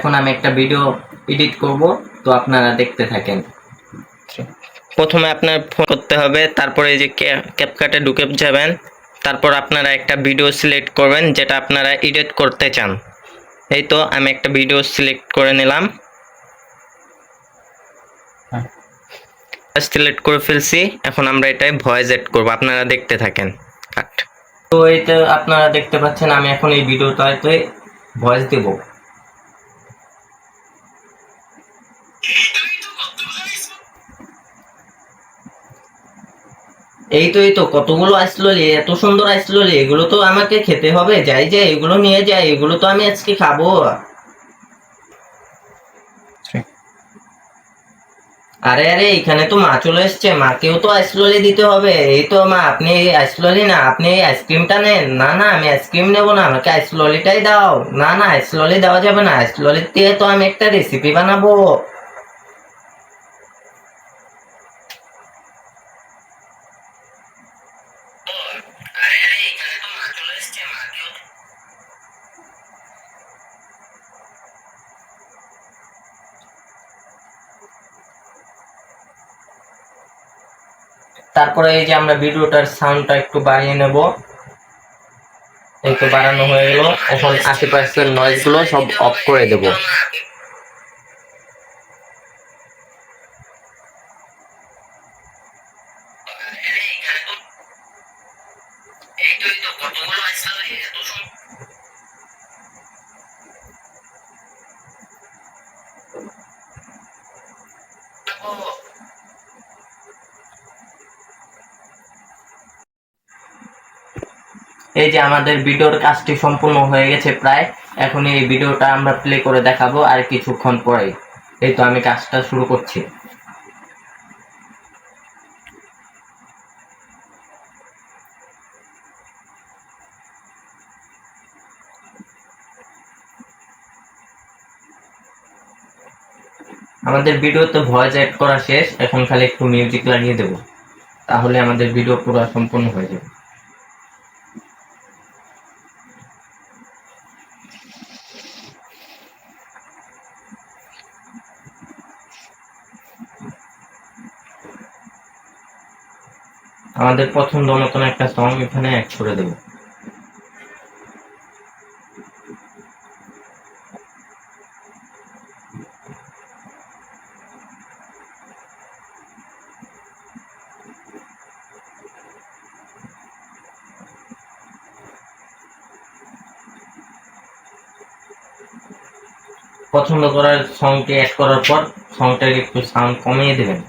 এখন আমি একটা ভিডিও এডিট করব তো আপনারা দেখতে থাকেন। প্রথমে আপনার ফোন করতে হবে তারপরে এই যে ক্যাপকাটে ঢুকে যাবেন তারপর আপনারা একটা ভিডিও সিলেক্ট করবেন যেটা আপনারা এডিট করতে চান। এই তো আমি একটা ভিডিও সিলেক্ট করে নিলাম। সিলেক্ট করে ফেলছি এখন আমরা এটাই ভয়েস এড করব আপনারা দেখতে থাকেন। কাট তো এইটা আপনারা দেখতে পাচ্ছেন আমি এখন এই ভিডিওটাতে ভয়েস দেব। এই তো এই তো কতগুলো আসলো রে এত সুন্দর আসলো রে এগুলো তো আমাকে খেতে হবে। যাই যাই এগুলো নিয়ে যাই এগুলো তো আমি আজকে খাব। আরে আরে এখানে তো মা চলে এসছে মাকেও তো আইসললি দিতে হবে। এই তো মা আপনি আইসললি না আপনি এই আইসক্রিমটা নেন। না না আমি আইসক্রিম নেব না আমাকে আইসললিটাই দাও। না না আইসললি দেওয়া যাবে না আইসললি দিয়ে তো আমি একটা রেসিপি বানাবো। তারপরে এই যে আমরা ভিডিওটার সাউন্ডটা একটু বাড়িয়ে নেব। একটু বাড়ানো হয়ে গেল। এখন আশেপাশের নয়েজগুলো সব অফ করে দেব। এই যে আমাদের ভিডিওর কাজটি সম্পূর্ণ হয়ে গেছে প্রায় এখন এই ভিডিওটা আমরা প্লে করে দেখাবো আর কিছুক্ষণ পরে এই তো আমি কাজটা শুরু করছি। আমাদের ভিডিওতে ভয়েস অ্যাড করা শেষ, এখন খালি একটু মিউজিক লাগিয়ে দেব। তাহলে আমাদের ভিডিও পুরো সম্পূর্ণ হয়ে যাবে। আমাদের পছন্দ মতন একটা সং এখানে অ্যাড করে দেবো। পছন্দ করার সংটি অ্যাড করার পর সংটাকে একটু সাউন্ড কমিয়ে দেবেন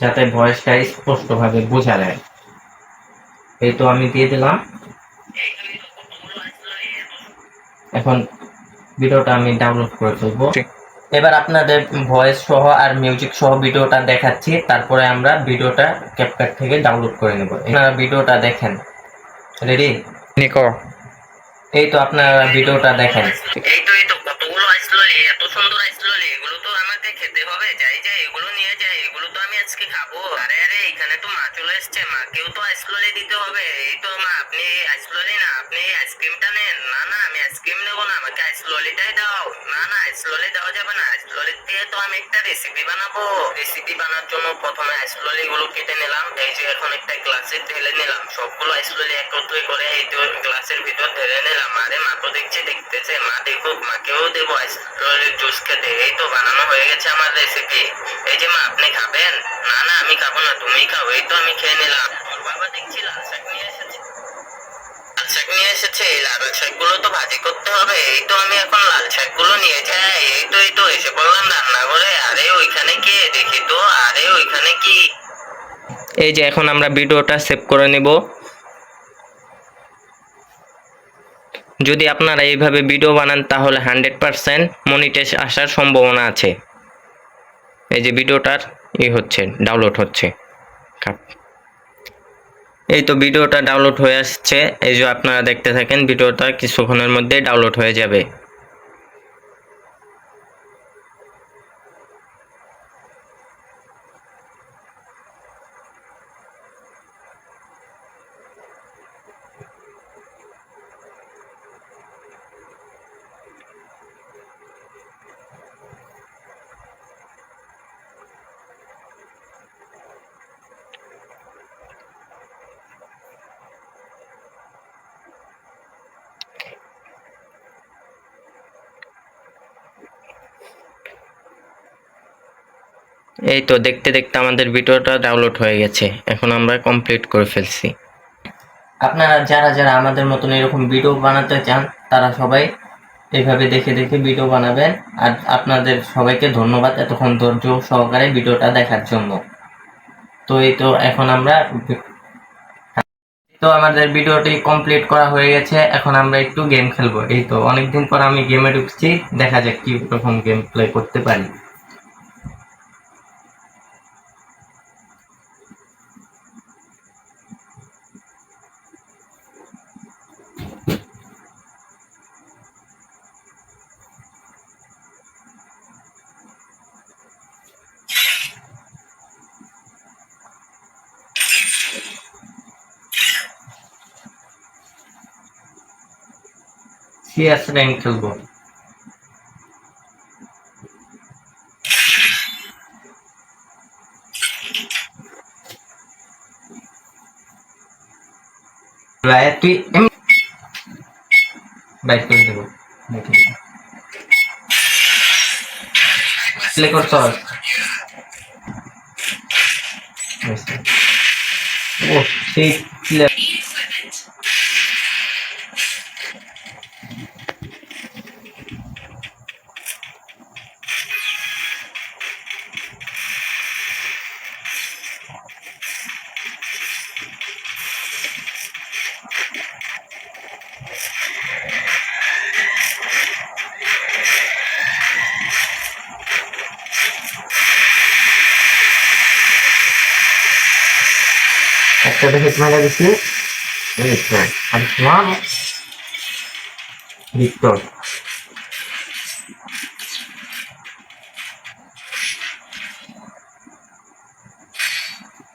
যাতে ভয়েসটা স্পষ্টভাবে বোঝা যায়। এই তো আমি দিয়ে দিলাম। এখন ভিডিওটা আমি ডাউনলোড করে ফেলব। এবার আপনাদের ভয়েস সহ আর মিউজিক সহ ভিডিওটা দেখাচ্ছি তারপরে আমরা ভিডিওটা ক্যাপকাট থেকে ডাউনলোড করে নেব। আপনারা ভিডিওটা দেখেন। রেডি নিকো। এই তো আপনারা ভিডিওটা দেখেন। এই তো। এত সুন্দর আইসলো এগুলো তো আমাকে খেতে হবে আজকে খাব? আরে আরে, এখানে তো মা চলে এসছে। মাকেও তো আইসললি দিতে হবে। এই তো মা, আপনি আইসললি না আপনি আইসক্রিমটা নেন। না না, আমি আইসক্রিম নেব না, আমাকে আইসললিটাই দাও। না না আইসললি দেওয়া যাবে না। আইসললি দিয়ে তো আমি একটা রেসিপি বানাবো। রেসিপি বানার জন্য প্রথমে আইসললি গুলো কেটে নিলাম। এই যে এখন একটা গ্লাসে ঢেলে নিলাম। সবগুলো আইসললি একত্রে করে এই তো গ্লাসের ভিতর ঢেলে নিলাম। আরে, মা তো দেখছি, দেখতেছে। মা দেখুক, মাকেও দেবো আইসললির জুস খেতে। এই তো বানানো হয়ে গেছে আমার রেসিপি এই যে মা, আপনি খাবেন? না না, আমি খাব না তুমি এই তো আমি খেয়ে নিলাম। বাবা দেখছি লাল শাক নিয়ে এসেছে। লাল শাক নিয়ে এসেছে, এই লাল তো ভাজি করতে হবে, এই তো আমি এখন লাল নিয়ে যাই, এই তো এই তো, এসে রান্নাঘরে, আরে ওইখানে কে, দেখি তো, আরে ওইখানে কি? এই যে এখন আমরা ভিডিওটা সেভ করে নেব। যদি আপনারা এইভাবে ভিডিও বানান, তাহলে হান্ড্রেড পারসেন্ট মনিটাইজ আসার সম্ভাবনা আছে। এই যে ভিডিওটার ই হচ্ছে ডাউনলোড হচ্ছে। কাট। এই তো ভিডিওটা ডাউনলোড হয়ে আসছে। এই যে আপনারা দেখতে থাকেন, ভিডিওটা কিছুক্ষণের মধ্যে ডাউনলোড হয়ে যাবে। এই তো দেখতে দেখতে আমাদের ভিডিওটা ডাউনলোড হয়ে গেছে। এখন আমরা কমপ্লিট করে ফেলছি। আপনারা যারা যারা আমাদের মতন এরকম ভিডিও বানাতে চান, তারা সবাই এইভাবে দেখে দেখে ভিডিও বানাবেন। আর আপনাদের সবাইকে ধন্যবাদ এতক্ষণ ধৈর্য সহকারে ভিডিওটা দেখার জন্য। তো এই তো এখন আমরা তো আমাদের ভিডিওটি কমপ্লিট করা হয়ে গেছে। এখন আমরা একটু গেম খেলব। এই তো অনেকদিন পর আমি গেমে ঢুকছি। দেখা যাক কি রকম গেম প্লে করতে পারি। সিএস র্যাঙ্ক খেলব ভাই তুই বাইক করে দেবো প্লে করতে হবে ও সেই প্লে- একটা দেখে মারা দিছি আর তোমার ভিক্টর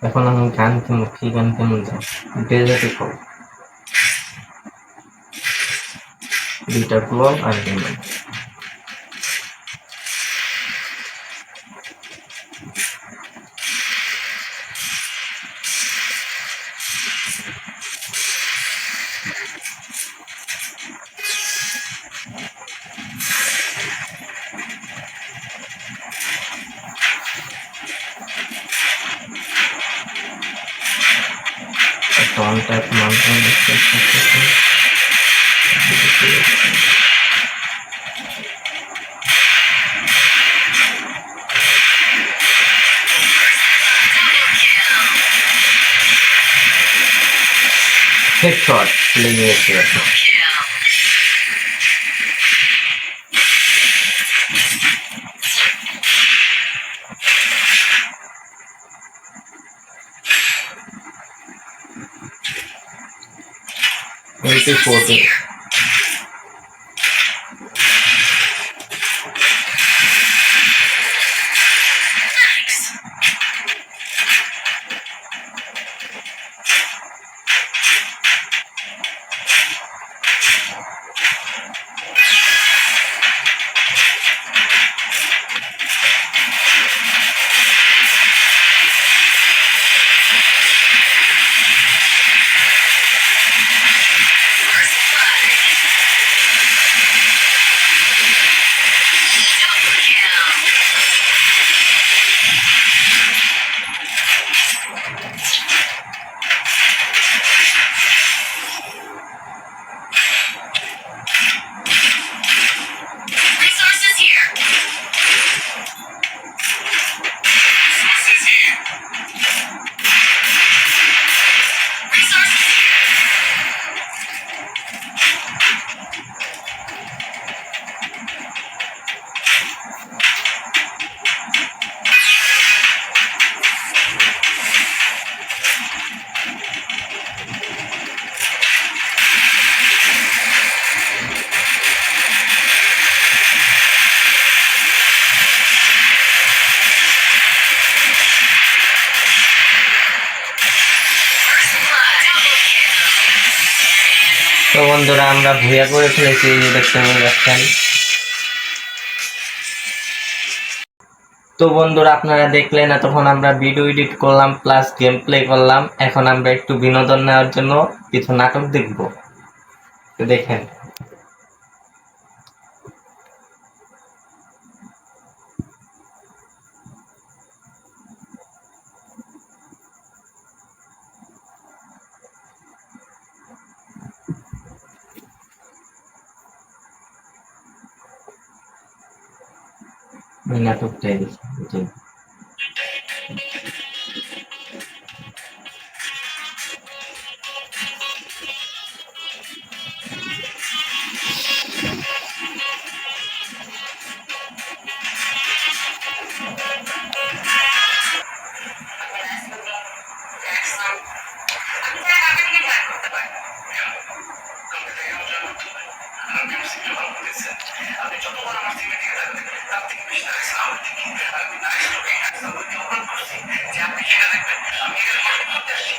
এখন আমি গান কেমন কি গান কেমন যায় ডেজার্টে কল দুইটা ক্লব আর হেডশট লেগে গেছে টোয়েন্টি ফোরটি বন্ধুরা, আমরা ভুয়া করে ফেলেছি দেখতে তো বন্ধুরা, আপনারা দেখলেন তখন আমরা ভিডিও এডিট করলাম প্লাস গেম প্লে করলাম। এখন আমরা একটু বিনোদন নেওয়ার জন্য কিছু নাটক দেখব। দেখেন। Mình là thuộc thể, thuộc thể. আমি যতবার আমার থেকে তার থেকে বেশি দেখেছেন আমার থেকে আমি নারী চোখে সবাইকে অনুরোধ করছি যে আপনি সেটা দেখবেন আমি এখানে মনে করতে আসছি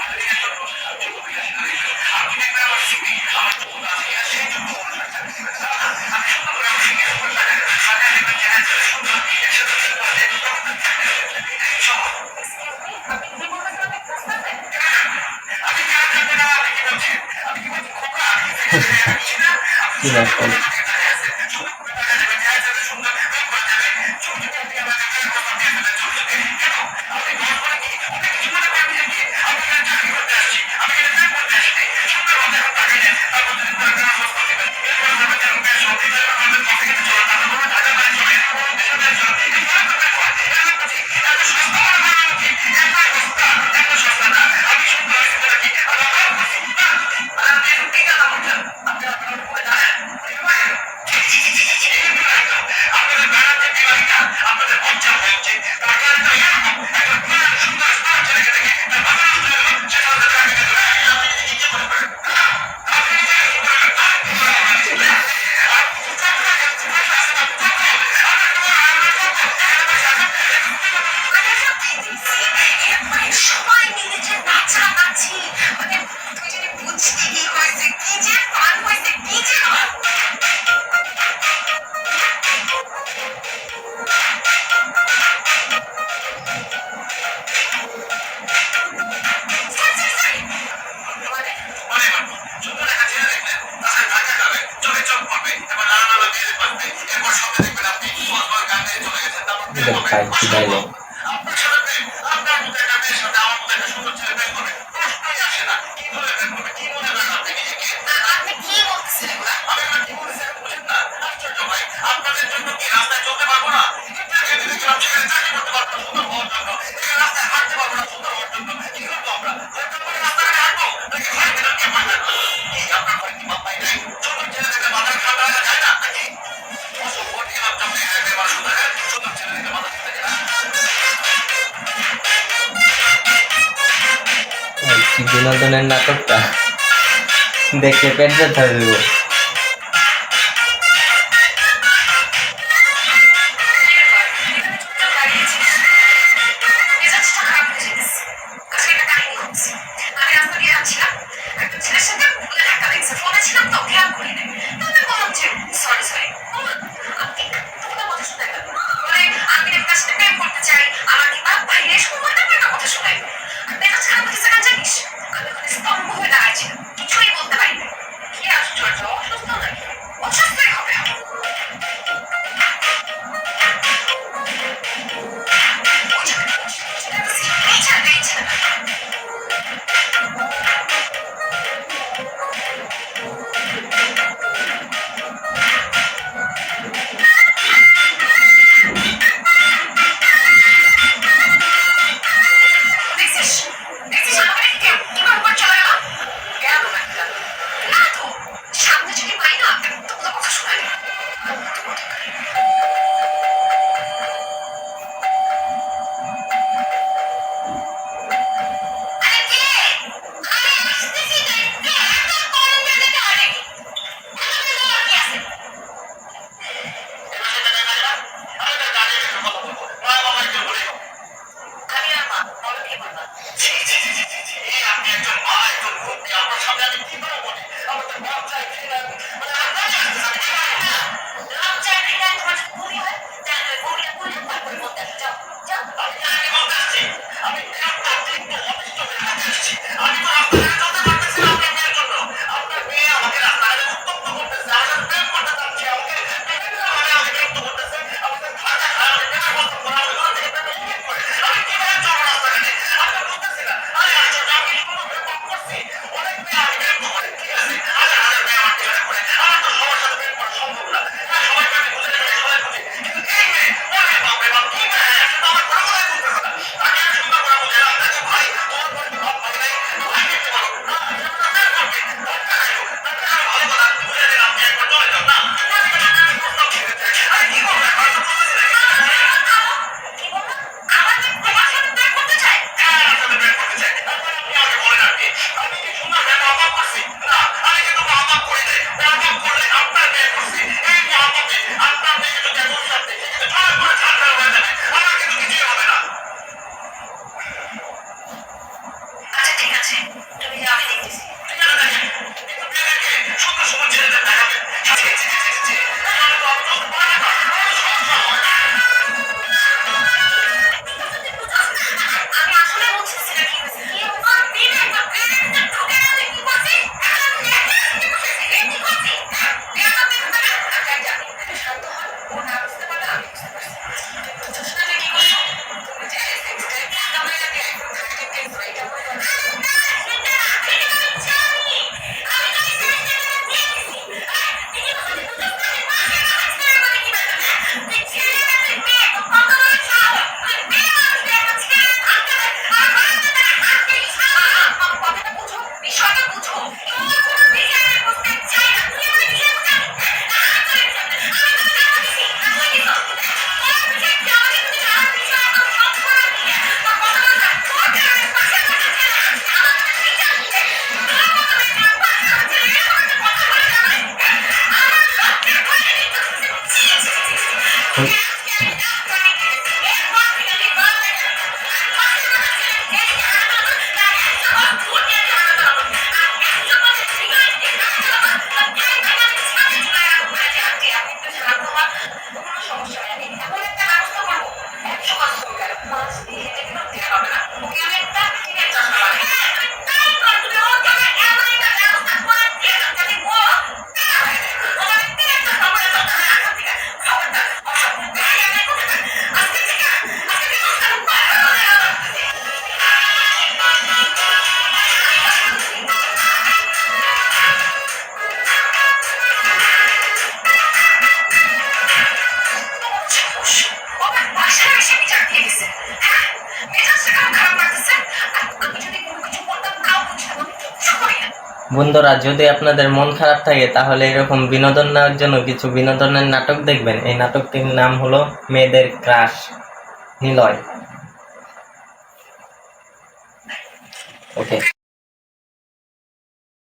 মালিকের জন্য যুব বিকাশ দেখবেন আপনি দেখবেন আমার ছবি আমার যুব আছে সেই যুব আমি সুন্দর করে আমার সঙ্গে সুন্দর লাগে সামনে দেখবেন যে হ্যাঁ সুন্দর একসাথে আমি কি বলছি খোকা আমি কি বলছি না যতটা কাছে দেখবেন বিনোদনের নাটকটা। দেখে পেট ব্যথা দেবো Yeah. Yeah. বন্ধুরা, যদি আপনাদের মন খারাপ থাকে, তাহলে এরকম বিনোদন নেওয়ার জন্য কিছু বিনোদনের নাটক দেখবেন। এই নাটকটির নাম হলো মেয়েদের ক্রাশ, নিলয়। ওকে।